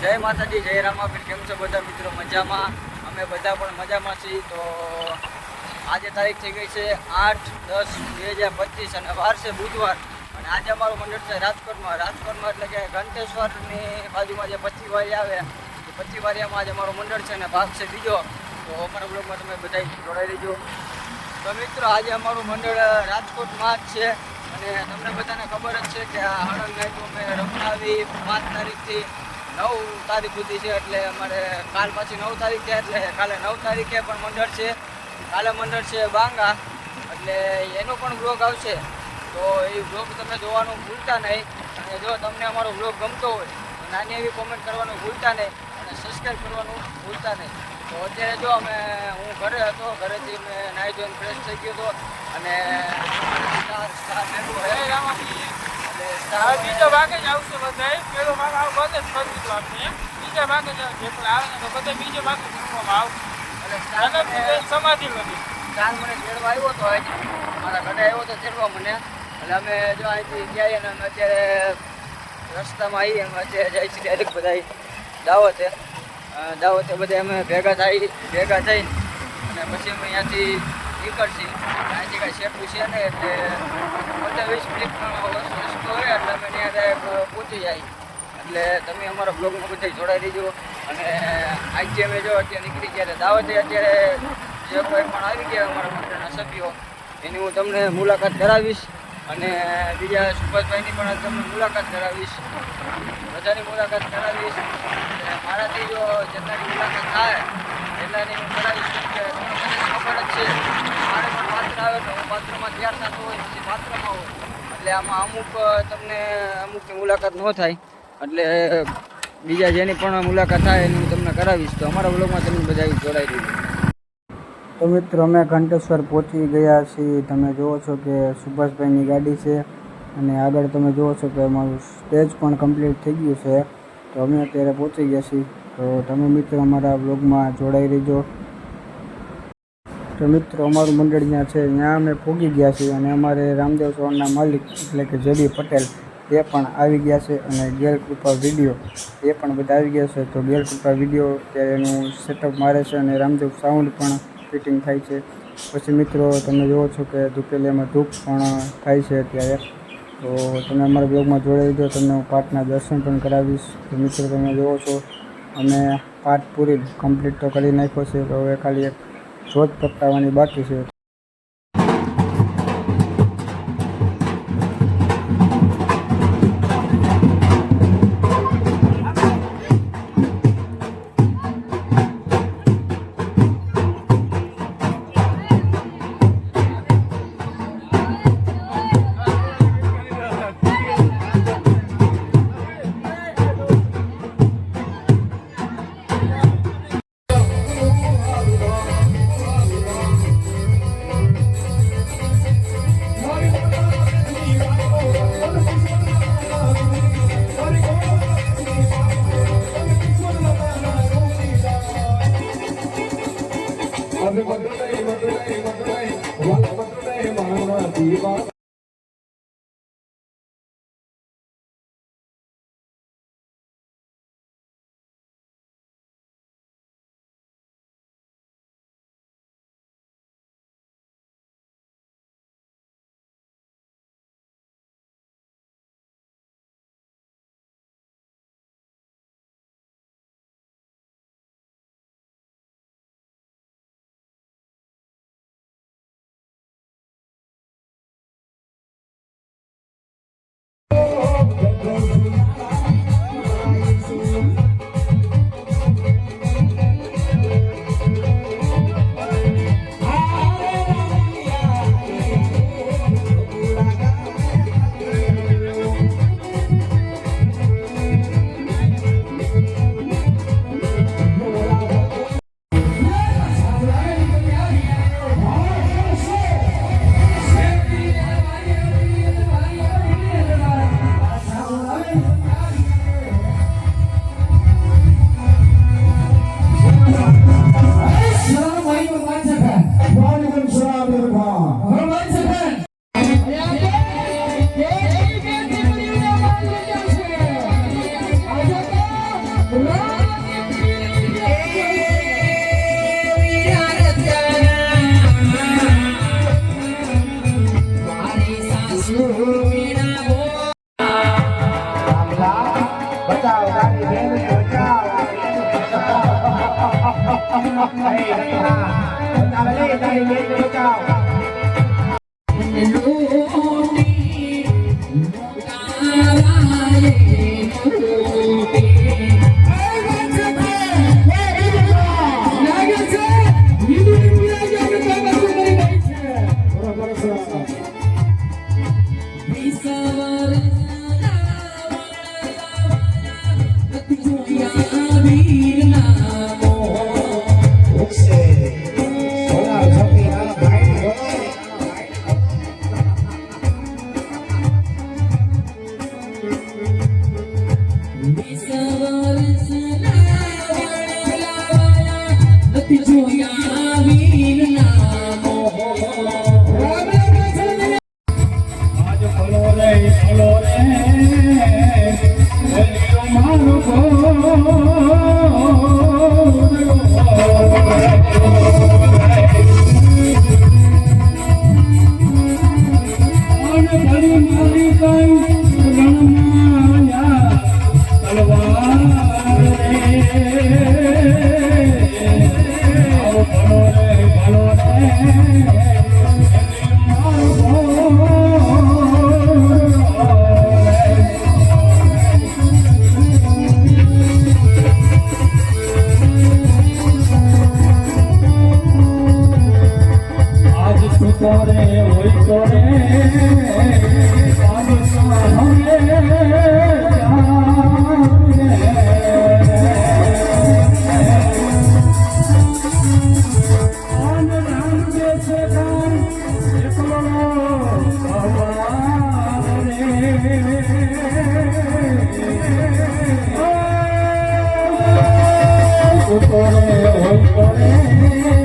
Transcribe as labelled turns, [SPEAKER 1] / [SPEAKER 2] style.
[SPEAKER 1] જય માતાજી, જય રામાપીર કેમ છો બધા મિત્રો? મજામાં? અમે બધા પણ મજામાં છીએ. તો આજે તારીખ થઈ ગઈ છે આઠ દસ બે હજાર પચીસ અને વાર છે બુધવાર. અને આજે અમારું મંડળ છે રાજકોટમાં. રાજકોટમાં એટલે કે ઘંટેશ્વરની બાજુમાં જે પચી વારી આવે, એ પચી વારિયામાં આજે અમારું મંડળ છે અને ભાગ છે બીજો. તો અમારા બ્લોગમાં તમે બધા જોડાઈ લેજો તો મિત્રો, આજે અમારું મંડળ રાજકોટમાં જ છે. અને તમને બધાને ખબર જ છે કે આ હળંગ નાઈટ અમે રમણાવી પાંચ તારીખથી નવ તારીખ સુધી છે એટલે અમારે કાલ પછી નવ તારીખ એટલે કાલે નવ તારીખે પણ મંડળ છે. કાલે મંડળ છે બાંગા. એટલે એનો પણ બ્લોગ આવશે. તો એ બ્લોગ તમે જોવાનું ભૂલતા નહીં. અને જો તમને અમારો બ્લોગ ગમતો હોય, તો નાની એવી કોમેન્ટ કરવાનું ભૂલતા નહીં અને સબસ્ક્રાઈબ કરવાનું ભૂલતા નહીં. તો અત્યારે જો અમે, હું ઘરે હતો, ઘરેથી મેં નાઈ જોઈને ફ્રેશ થઈ ગયો હતો. અને
[SPEAKER 2] બીજો ભાગ જ આવશે બધા પેલો ભાગ આવો બધે જ કરી દીધો આપણે. બીજા ભાગ જ આવશે. એટલે આવે ને તો બધે બીજો ભાગ મૂકવામાં આવશે. સમાધિ બની.
[SPEAKER 1] કાલ મને તેડવા આવ્યો હતો મારા ઘરે આવ્યો હતો તેડવા મને એટલે અમે જો અહીંથી ગયા અને અમે અત્યારે રસ્તામાં આવીએ અમે અત્યારે જાય છે ડાયરેક્ટ બધા દાવતે દાવતે બધા અમે ભેગા થઈ ભેગા થઈ અને પછી અમે અહીંયાથી નીકળશી. અહીંથી કાંઈ સેટું છે ને એટલે પંદર વીસ મિનિટનો રસ્તો હોય એટલે અમે ત્યાં પહોંચી જાય. એટલે તમે અમારા બ્લોગમાં બધા જોડાઈ દેજો અને આજે અમે જો અત્યારે નીકળી ગયા. દાવતે અત્યારે જે કોઈ પણ આવી ગયા અમારા મંડળના સભ્યો, એની હું તમને મુલાકાત કરાવીશ. અને બીજા સુભાષભાઈની પણ તમને મુલાકાત કરાવીશ. બધાની મુલાકાત કરાવીશ. મારાથી જો જેટલાની મુલાકાત થાય એટલાની હું કરાવીશ એટલે આમાં અમુક તમને અમુકની મુલાકાત ન થાય, એટલે બીજા જેની પણ મુલાકાત થાય એની હું તમને કરાવીશ, તો અમારા બ્લોગમાં તમને બધા જોડાઈ દીધું તો મિત્રો, અમે ઘંટેશ્વર પહોંચી ગયા છીએ. તમે જુઓ છો કે સુભાષભાઈની ગાડી છે અને આગળ તમે જુઓ છો કે અમારું સ્ટેજ પણ કમ્પ્લીટ થઈ ગયું છે. તો અમે અત્યારે પહોંચી ગયા છીએ. તો તમે મિત્રો, અમારા બ્લોગમાં જોડાઈ રહેજો. તો મિત્રો, અમારું મંડળ ત્યાં છે. ત્યાં અમે પૂગી ગયા છીએ અને અમારે રામદેવ સોનના માલિક એટલે કે જેડી પટેલ, એ પણ આવી ગયા છે અને ગેરકૃપા વીડિયો, એ પણ બધા આવી ગયા છે. તો ગેરકૃપા વીડિયો ત્યારે એનું સેટઅપ મારે છે અને રામદેવ સાઉન્ડ પણ ફિટિંગ થાય છે. પછી મિત્રો, તમે જુઓ છો કે ધૂપેલીમાં ધૂપ પણ થાય છે અત્યારે. તો તમે અમારા બ્લોગમાં જોડાઈ દો તમને હું પાઠના દર્શન પણ કરાવીશ. તો મિત્રો, તમે જુઓ છો, અમે પાઠ પૂરી કમ્પ્લીટ તો કરી નાખ્યો છે. તો હવે ખાલી એક જોત પ્રગટાવવાની બાકી છે.
[SPEAKER 3] Madurai Madurai Madurai Madurai Madurai Madurai Madurai ngọc thầy đại hà, thần đại lễ đại nghĩa. করে ওই করে Oh, oh, oh, oh, oh,